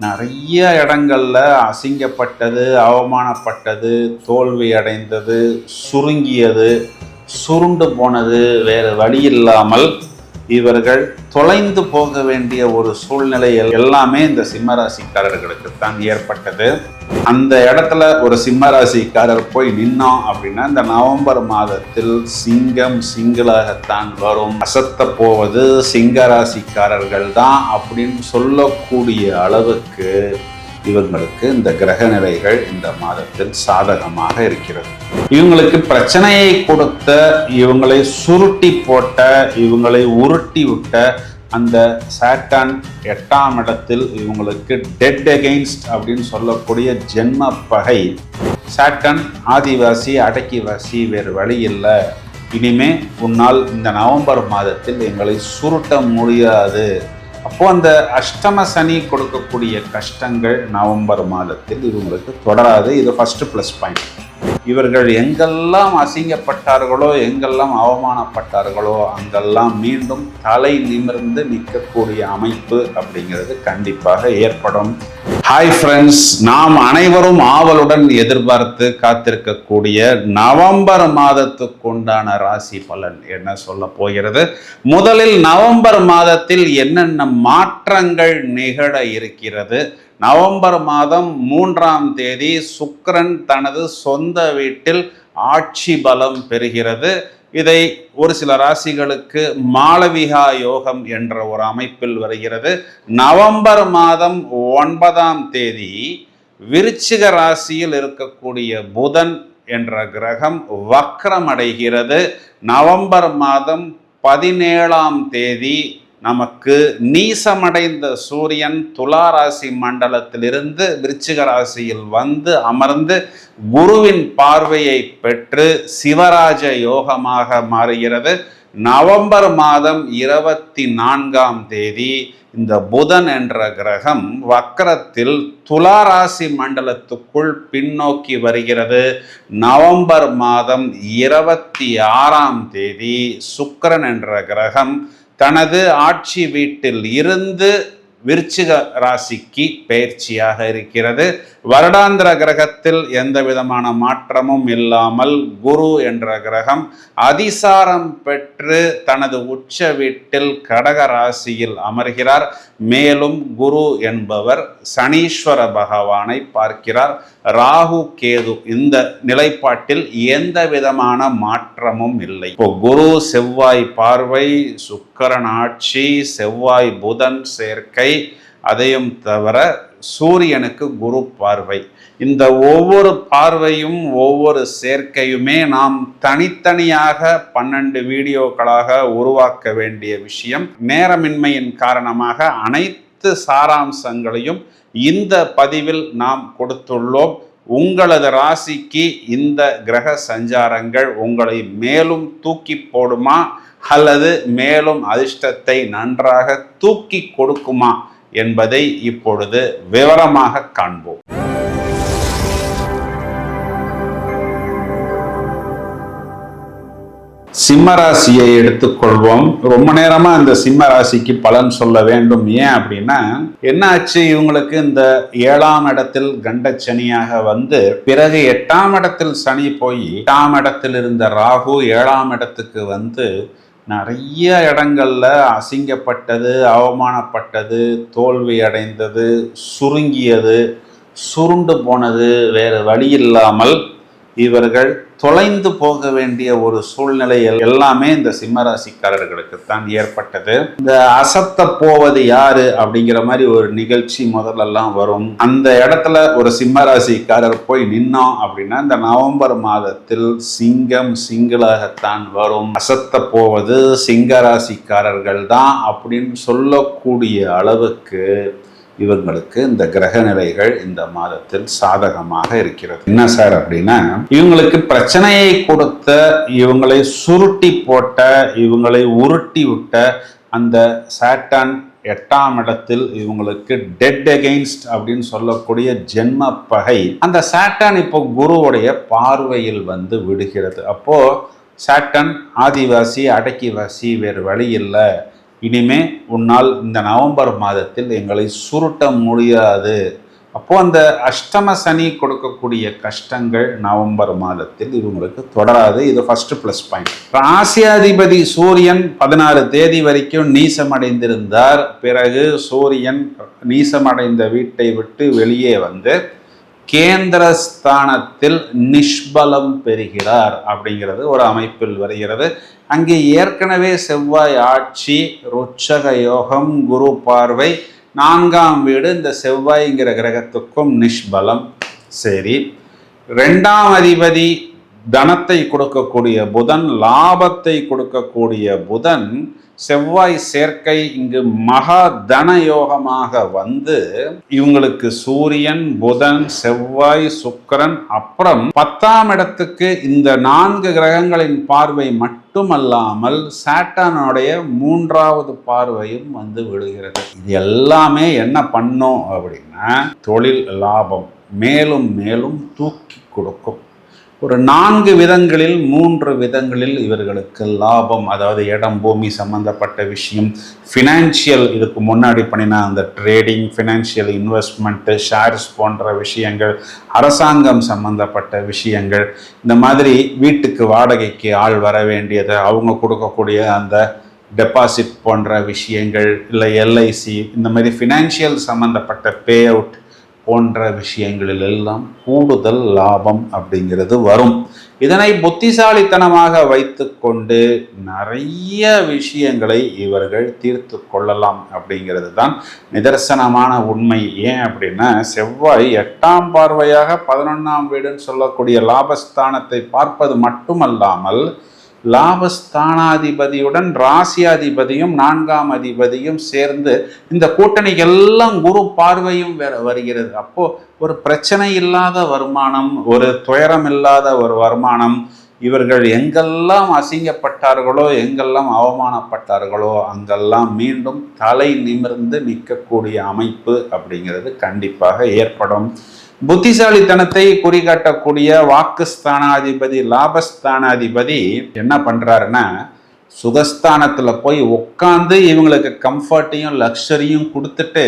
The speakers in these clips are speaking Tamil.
நிறைய இடங்களில் அசிங்கப்பட்டது அவமானப்பட்டது தோல்வி அடைந்தது சுருங்கியது சுருண்டு போனது வேறு வழி இல்லாமல் இவர்கள் தொலைந்து போக வேண்டிய ஒரு சூழ்நிலை எல்லாமே இந்த சிம்மராசிக்காரர்களுக்கு தான் ஏற்பட்டது. அந்த இடத்துல ஒரு சிம்மராசிக்காரர் போய் நின்னோம் அப்படின்னா இந்த நவம்பர் மாதத்தில் சிங்கம் சிங்களாகத்தான் வரும். அசத்த போவது சிங்கராசிக்காரர்கள் தான் அப்படின்னு சொல்லக்கூடிய அளவுக்கு இவங்களுக்கு இந்த கிரக நிலைகள் இந்த மாதத்தில் சாதகமாக இருக்கிறது. இவங்களுக்கு பிரச்சனையை கொடுத்த இவங்களை சுருட்டி போட்ட இவங்களை உருட்டி விட்ட அந்த சாட்டன் எட்டாம் இடத்தில் இவங்களுக்கு டெட் அகெயின்ஸ்ட் அப்படின்னு சொல்லக்கூடிய ஜென்ம பகை. சாட்டன் ஆதிவாசி அடக்கிவாசி வேறு வழி இல்லை. இனிமே உன்னால் இந்த நவம்பர் மாதத்தில் எங்களை சுருட்ட முடியாது. அப்போ அந்த அஷ்டம சனி கொடுக்கக்கூடிய கஷ்டங்கள் நவம்பர் மாதத்தில் இவங்களுக்கு தொடராது. இது ஃபர்ஸ்ட் ப்ளஸ் பாயிண்ட் இவர்கள் எங்கெல்லாம் அசிங்கப்பட்டார்களோ எங்கெல்லாம் அவமானப்பட்டார்களோ அங்கெல்லாம் மீண்டும் தலை நிமிர்ந்து நிற்கக்கூடிய அமைப்பு அப்படிங்கிறது கண்டிப்பாக ஏற்படும். ஹாய் ஃப்ரெண்ட்ஸ் நாம் அனைவரும் ஆவலுடன் எதிர்பார்த்து காத்திருக்கக்கூடிய நவம்பர் மாதத்துக்கு உண்டான ராசி பலன் என்ன சொல்ல போகிறது? முதலில் நவம்பர் மாதத்தில் என்னென்ன மாற்றங்கள் நிகழ இருக்கிறது. நவம்பர் மாதம் மூன்றாம் தேதி சுக்கரன் தனது சொந்த வீட்டில் ஆட்சி பலம் பெறுகிறது. இதை ஒரு சில ராசிகளுக்கு மாளவிகா யோகம் என்ற ஒரு அமைப்பில் வருகிறது. நவம்பர் மாதம் ஒன்பதாம் தேதி விருச்சிக ராசியில் இருக்கக்கூடிய புதன் என்ற கிரகம் வக்ரம் அடைகிறது நவம்பர் மாதம் பதினேழாம் தேதி நமக்கு நீசமடைந்த சூரியன் துலா ராசி மண்டலத்திலிருந்து விருச்சிக ராசியில் வந்து அமர்ந்து குருவின் பார்வையை பெற்று சிவராஜ யோகமாக மாறுகிறது. நவம்பர் மாதம் இருபத்தி நான்காம் தேதி இந்த புதன் என்ற கிரகம் வக்கரத்தில் துளாராசி மண்டலத்துக்குள் பின்னோக்கி வருகிறது. நவம்பர் மாதம் இருபத்தி ஆறாம் தேதி சுக்கரன் என்ற கிரகம் தனது ஆட்சி வீட்டில் இருந்து விருச்சிக ராசிக்கு பயிற்சியாக இருக்கிறது. வருடாந்திர கிரகத்தில் எந்த விதமான மாற்றமும் இல்லாமல் குரு என்ற கிரகம் அதிசாரம் பெற்று தனது உச்ச வீட்டில் கடக ராசியில் அமர்கிறார். மேலும் குரு என்பவர் சனீஸ்வர பகவானை பார்க்கிறார். ராகு கேது இந்த நிலைப்பாட்டில் எந்த விதமான மாற்றமும் இல்லை. இப்போ குரு செவ்வாய் பார்வை சுக்கரன் ஆட்சி செவ்வாய் புதன் சேர்க்கை அதையும் தவிர சூரியனுக்கு குரு பார்வை. இந்த ஒவ்வொரு பார்வையும் ஒவ்வொரு சேர்க்கையுமே நாம் தனித்தனியாக பன்னெண்டு வீடியோக்களாக உருவாக்க வேண்டிய விஷயம். நேரமின்மையின் காரணமாக அனைத்து சாராம்சங்களையும் இந்த பதிவில் நாம் கொடுத்துள்ளோம். உங்களது ராசிக்கு இந்த கிரக சஞ்சாரங்கள் உங்களை மேலும் தூக்கி போடுமா? அல்லது மேலும் அதிர்ஷ்டத்தை நன்றாக தூக்கி கொடுக்குமா என்பதை இப்பொழுது விவரமாக காண்போம். சிம்மராசியை எடுத்துக்கொள்வோம். ரொம்ப நேரமா இந்த சிம்ம ராசிக்கு பலன் சொல்ல வேண்டும். ஏன் அப்படின்னா என்ன ஆச்சு இவங்களுக்கு இந்த ஏழாம் இடத்தில் கண்டச்சனியாக வந்து பிறகு எட்டாம் இடத்தில் சனி போய் எட்டாம் இடத்தில் இருந்த ராகு ஏழாம் இடத்துக்கு வந்து நிறைய இடங்களில் அசிங்கப்பட்டது அவமானப்பட்டது தோல்வி அடைந்தது சுருங்கியது சுருண்டு போனது வேறு வழி இல்லாமல் இவர்கள் தொலைந்து போக வேண்டிய ஒரு சூழ்நிலை எல்லாமே இந்த சிம்மராசிக்காரர்களுக்கு தான் ஏற்பட்டது. இந்த அசத்த போவது யாரு அப்படிங்கிற மாதிரி ஒரு நிகழ்ச்சி முதல்லலாம் வரும். அந்த இடத்துல ஒரு சிம்மராசிக்காரர் போய் நின்னோம் அப்படின்னா இந்த நவம்பர் மாதத்தில் சிங்கம் சிங்களாகத்தான் வரும். அசத்த போவது சிங்கராசிக்காரர்கள் தான் அப்படின்னு சொல்லக்கூடிய அளவுக்கு இவங்களுக்கு இந்த கிரக நிலைகள் இந்த மாதத்தில் சாதகமாக இருக்கிறது. என்ன சார் அப்படின்னா இவங்களுக்கு பிரச்சனையை கொடுத்த இவங்களை சுருட்டி போட்ட இவங்களை உருட்டி விட்ட அந்த சாட்டான் எட்டாம் இடத்தில் இவங்களுக்கு டெட் அகெயின்ஸ்ட் அப்படின்னு சொல்லக்கூடிய ஜென்ம பகை அந்த சாட்டான் இப்போ குருவுடைய பார்வையில் வந்து விடுகிறது. அப்போ சாட்டன் ஆதிவாசி அடக்கிவாசி வேறு வழி இல்லை. இனிமே உன்னால் இந்த நவம்பர் மாதத்தில் எங்களை சுருட்ட முடியாது. அப்போது அந்த அஷ்டம சனி கொடுக்கக்கூடிய கஷ்டங்கள் நவம்பர் மாதத்தில் இவங்களுக்கு தொடராது. இது ஃபர்ஸ்ட் ப்ளஸ் பாயிண்ட் ராசியாதிபதி சூரியன் பதினாறு தேதி வரைக்கும் நீசமடைந்திருந்தார். பிறகு சூரியன் நீசமடைந்த வீட்டை விட்டு வெளியே வந்து கேந்திரஸ்தானத்தில் நிஷ்பலம் பெறுகிறார் அப்படிங்கிறது ஒரு அமைப்பில் வருகிறது. அங்கே ஏற்கனவே செவ்வாய் ஆட்சி ருச்சக யோகம் குரு பார்வை நான்காம் வீடு இந்த செவ்வாய்ங்கிற கிரகத்துக்கும் நிஷ்பலம். சரி. ரெண்டாம் அதிபதி தனத்தை கொடுக்கக்கூடிய புதன் லாபத்தை கொடுக்கக்கூடிய புதன் செவ்வாய் சேர்க்கை இங்கு மகா தன யோகமாக வந்து இவங்களுக்கு சூரியன் புதன் செவ்வாய் சுக்கரன் அப்புறம் பத்தாம் இடத்துக்கு இந்த நான்கு கிரகங்களின் பார்வை மட்டுமல்லாமல் சாட்டானுடைய மூன்றாவது பார்வையும் வந்து விடுகிறது இது எல்லாமே என்ன பண்ணும் அப்படின்னா தொழில் லாபம் மேலும் மேலும் தூக்கி கொடுக்கும். ஒரு நான்கு விதங்களில் மூன்று விதங்களில் இவர்களுக்கு லாபம் அதாவது இடம் பூமி சம்பந்தப்பட்ட விஷயம் ஃபினான்ஷியல் இதுக்கு முன்னாடி பண்ணின அந்த ட்ரேடிங் ஃபினான்ஷியல் இன்வெஸ்ட்மெண்ட்டு ஷேர்ஸ் போன்ற விஷயங்கள் அரசாங்கம் சம்பந்தப்பட்ட விஷயங்கள் இந்த மாதிரி வீட்டுக்கு வாடகைக்கு ஆள் வர வேண்டியது அவங்க கொடுக்கக்கூடிய அந்த டெபாசிட் போன்ற விஷயங்கள் இல்லை எல்ஐசி இந்த மாதிரி ஃபினான்ஷியல் சம்மந்தப்பட்ட பே அவுட் போன்ற விஷயங்களில் எல்லாம் கூடுதல் லாபம் அப்படிங்கிறது வரும். இதனை புத்திசாலித்தனமாக வைத்துக்கொண்டு நிறைய விஷயங்களை இவர்கள் தீர்த்து கொள்ளலாம் அப்படிங்கிறது தான் நிதர்சனமான உண்மை. ஏன் அப்படின்னா செவ்வாய் எட்டாம் பார்வையாக பதினொன்றாம் வீடுன்னு சொல்லக்கூடிய லாபஸ்தானத்தை பார்ப்பது மட்டுமல்லாமல் லாபஸ்தானாதிபதியுடன் ராசியாதிபதியும் நான்காம் அதிபதியும் சேர்ந்து இந்த கூட்டணிக்கு எல்லாம் குரு பார்வையும் வருகிறது. அப்போ ஒரு பிரச்சனை இல்லாத வருமானம் ஒரு துயரம் இல்லாத ஒரு வருமானம் இவர்கள் எங்கெல்லாம் அசிங்கப்பட்டார்களோ எங்கெல்லாம் அவமானப்பட்டார்களோ அங்கெல்லாம் மீண்டும் தலை நிமிர்ந்து நிற்கக்கூடிய அமைப்பு அப்படிங்கிறது கண்டிப்பாக ஏற்படும். புத்திசாலித்தனத்தை குறிகாட்டக்கூடிய வாக்குஸ்தானாதிபதி லாபஸ்தானாதிபதி என்ன பண்றாருன்னா சுகஸ்தானத்துல போய் உட்காந்து இவங்களுக்கு கம்ஃபர்ட்டையும் லக்ஸரியும் கொடுத்துட்டு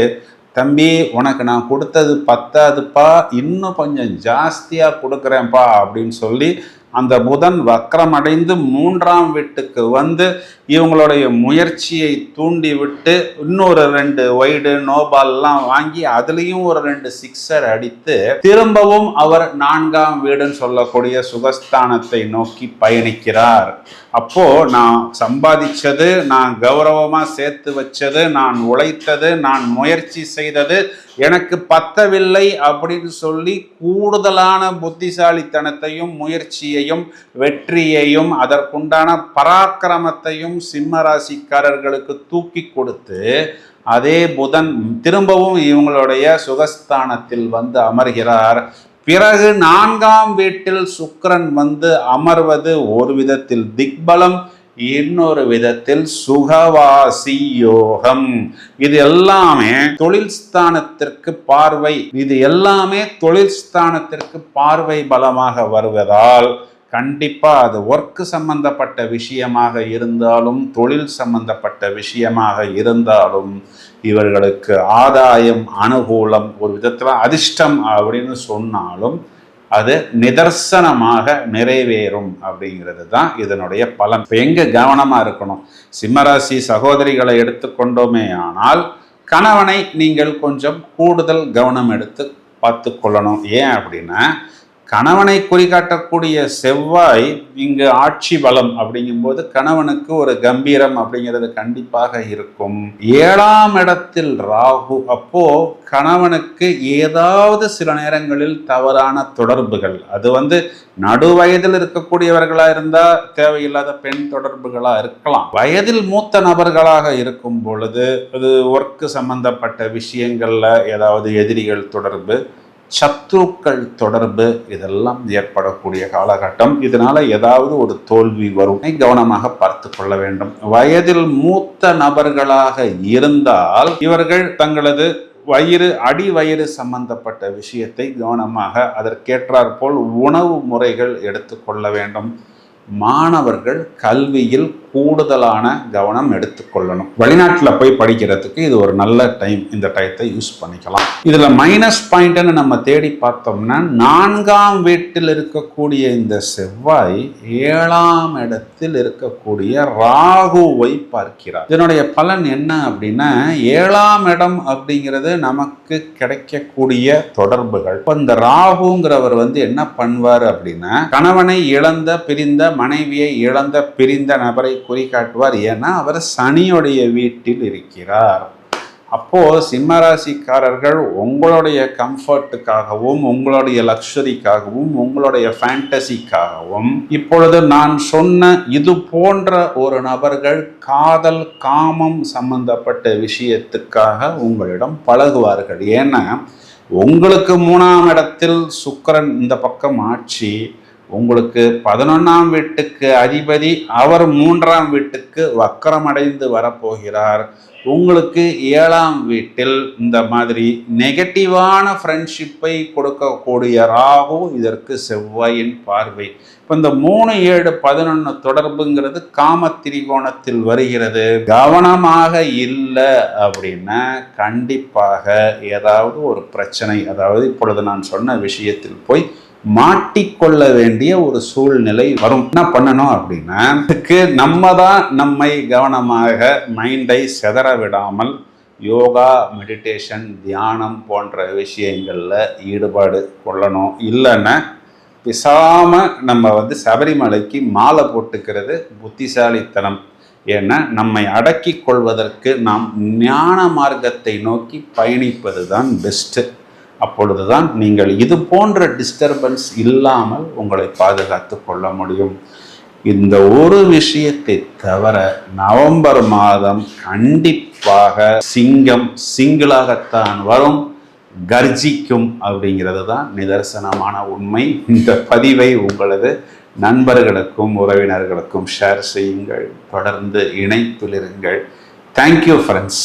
தம்பி உனக்கு நான் கொடுத்தது பத்தாதுப்பா இன்னும் கொஞ்சம் ஜாஸ்தியா கொடுக்குறேன்ப்பா அப்படின்னு சொல்லி அந்த புதன் வக்கரமடைந்து மூன்றாம் வீட்டுக்கு வந்து இவங்களுடைய முயற்சியை தூண்டி விட்டு இன்னொரு ரெண்டு ஒய்டு நோபால்லாம் வாங்கி அதுலேயும் ஒரு ரெண்டு சிக்ஸர் அடித்து திரும்பவும் அவர் நான்காம் வீடுன்னு சொல்லக்கூடிய சுகஸ்தானத்தை நோக்கி பயணிக்கிறார். அப்போ நான் சம்பாதிச்சது நான் கௌரவமா சேர்த்து வச்சது நான் உழைத்தது நான் முயற்சி செய்தது எனக்கு பத்தவில்லை அப்படின்னு சொல்லி கூடுதலான புத்திசாலித்தனத்தையும் முயற்சியையும் வெற்றியையும் அதற்குண்டான பராக்கிரமத்தையும் சிம்ம ராசிக்காரர்களுக்கு தூக்கி கொடுத்து அதே புதன் திரும்பவும் இவங்களுடைய சுகஸ்தானத்தில் வந்து அமர்கிறார். பிறகு நான்காம் வீட்டில் சுக்கரன் வந்து அமர்வது ஒரு விதத்தில் திக்பலம் இன்னொரு விதத்தில் சுகவாசி யோகம். இது எல்லாமே தொழில் ஸ்தானத்திற்கு பார்வை இது எல்லாமே தொழில் ஸ்தானத்திற்கு பார்வை பலமாக வருவதால் கண்டிப்பாக அது ஒர்க் சம்பந்தப்பட்ட விஷயமாக இருந்தாலும் தொழில் சம்பந்தப்பட்ட விஷயமாக இருந்தாலும் இவர்களுக்கு ஆதாயம் அனுகூலம் ஒரு விதத்தில் அதிர்ஷ்டம் அப்படின்னு சொன்னாலும் அது நிதர்சனமாக நிறைவேறும் அப்படிங்கிறது தான் இதனுடைய பலன். இப்போ எங்கே கவனமாக இருக்கணும்? சிம்மராசி சகோதரிகளை எடுத்துக்கொண்டோமே ஆனால் கணவனை நீங்கள் கொஞ்சம் கூடுதல் கவனம் எடுத்து பார்த்து கொள்ளணும். ஏன் அப்படின்னா கணவனை குறிகாட்டக்கூடிய செவ்வாய் இங்கு ஆட்சி பலம் அப்படிங்கும்போது கணவனுக்கு ஒரு கம்பீரம் அப்படிங்கிறது கண்டிப்பாக இருக்கும். ஏழாம் இடத்தில் ராகு. அப்போ கணவனுக்கு ஏதாவது சில நேரங்களில் தவறான தொடர்புகள். அது வந்து நடு வயதில் இருக்கக்கூடியவர்களா இருந்தா தேவையில்லாத பெண் தொடர்புகளா இருக்கலாம். வயதில் மூத்த நபர்களாக இருக்கும் பொழுது அது ஒர்க்கு சம்பந்தப்பட்ட விஷயங்கள்ல ஏதாவது எதிரிகள் தொடர்பு சத்ருக்கள் தொடர்பு இதெல்லாம் ஏற்படக்கூடிய காலகட்டம். இதனால ஏதாவது ஒரு தோல்வி வரும். கவனமாக பார்த்து கொள்ள வேண்டும். வயதில் மூத்த நபர்களாக இருந்தால் இவர்கள் தங்களது வயிறு அடி வயிறு சம்பந்தப்பட்ட விஷயத்தை கவனமாக அதற்கேற்றாற்போல் உணவு முறைகள் எடுத்துக்கொள்ள வேண்டும். மாணவர்கள் கல்வியில் கூடுதலான கவனம் எடுத்துக்கொள்ளணும். வெளிநாட்டில் போய் படிக்கிறதுக்கு இது ஒரு நல்ல டைம் இந்த டயத்தை யூஸ் பண்ணிக்கலாம். இதில் மைனஸ் பாயிண்ட்னு நம்ம தேடி பார்த்தோம்னா நான்காம் வீட்டில் இருக்கக்கூடிய இந்த செவ்வாய் ஏழாம் இடத்தில் இருக்கக்கூடிய ராகுவை பார்க்கிறார். இதனுடைய பலன் என்ன அப்படின்னா ஏழாம் இடம் அப்படிங்கிறது நமக்கு கிடைக்கக்கூடிய தொடர்புகள். இப்போ இந்த ராகுங்கிறவர் வந்து என்ன பண்ணுவார் அப்படின்னா கணவனை இழந்த பிரிந்த மனைவியை இழந்த பிரிந்த நபரை குறிகாட்டுவார் ஏன்னா அவர் சனியுடைய வீட்டில் இருக்கிறார். அப்போது சிம்மராசிக்காரர்கள் உங்களுடைய கம்ஃபர்ட்டுக்காகவும் உங்களுடைய லக்ஸரிக்காகவும் உங்களுடைய ஃபேண்டசிக்காகவும் இப்பொழுது நான் சொன்ன இது போன்ற ஒரு நபர்கள் காதல் காமம் சம்பந்தப்பட்ட விஷயத்துக்காக உங்களிடம் பழகுவார்கள். ஏன்னா உங்களுக்கு மூணாம் இடத்தில் சுக்கிரன் இந்த பக்கம் ஆட்சி உங்களுக்கு பதினொன்றாம் வீட்டுக்கு அதிபதி அவர் மூன்றாம் வீட்டுக்கு வக்கரமடைந்து வரப்போகிறார். உங்களுக்கு ஏழாம் வீட்டில் இந்த மாதிரி நெகட்டிவான ஃப்ரெண்ட்ஷிப்பை கொடுக்கக்கூடிய ராகு இதற்கு செவ்வாயின் பார்வை. இப்போ இந்த மூணு ஏழு பதினொன்று தொடர்புங்கிறது காம திரிகோணத்தில் வருகிறது. கவனமாக இல்லை அப்படின்னா கண்டிப்பாக ஏதாவது ஒரு பிரச்சனை அதாவது இப்பொழுது நான் சொன்ன விஷயத்தில் போய் மாட்டிக்கொள்ள வேண்டிய ஒரு சூழ்நிலை வரும். என்ன பண்ணணும் அப்படின்னா இதுக்கு நம்ம தான் நம்மை கவனமாக மைண்டை செதற விடாமல் யோகா மெடிடேஷன் தியானம் போன்ற விஷயங்களில் ஈடுபாடு கொள்ளணும். இல்லைன்னா பிசாமல் நம்ம வந்து சபரிமலைக்கு மாலை போட்டுக்கிறது புத்திசாலித்தனம். ஏன்னா நம்மை அடக்கி கொள்வதற்கு நாம் ஞான மார்க்கத்தை நோக்கி பயணிப்பது தான் பெஸ்ட்டு அப்பொழுதுதான் நீங்கள் இது போன்ற டிஸ்டர்பன்ஸ் இல்லாமல் உங்களை பாதுகாத்து கொள்ள முடியும். இந்த ஒரு விஷயத்தை தவிர நவம்பர் மாதம் கண்டிப்பாக சிங்கம் சிங்கிளாகத்தான் வரும். கர்ஜிக்கும் அப்படிங்கிறது தான் நிதர்சனமான உண்மை. இந்த பதிவை உங்களது நண்பர்களுக்கும் உறவினர்களுக்கும் ஷேர் செய்யுங்கள். தொடர்ந்து இணைப்பில் இருங்கள். Thank you friends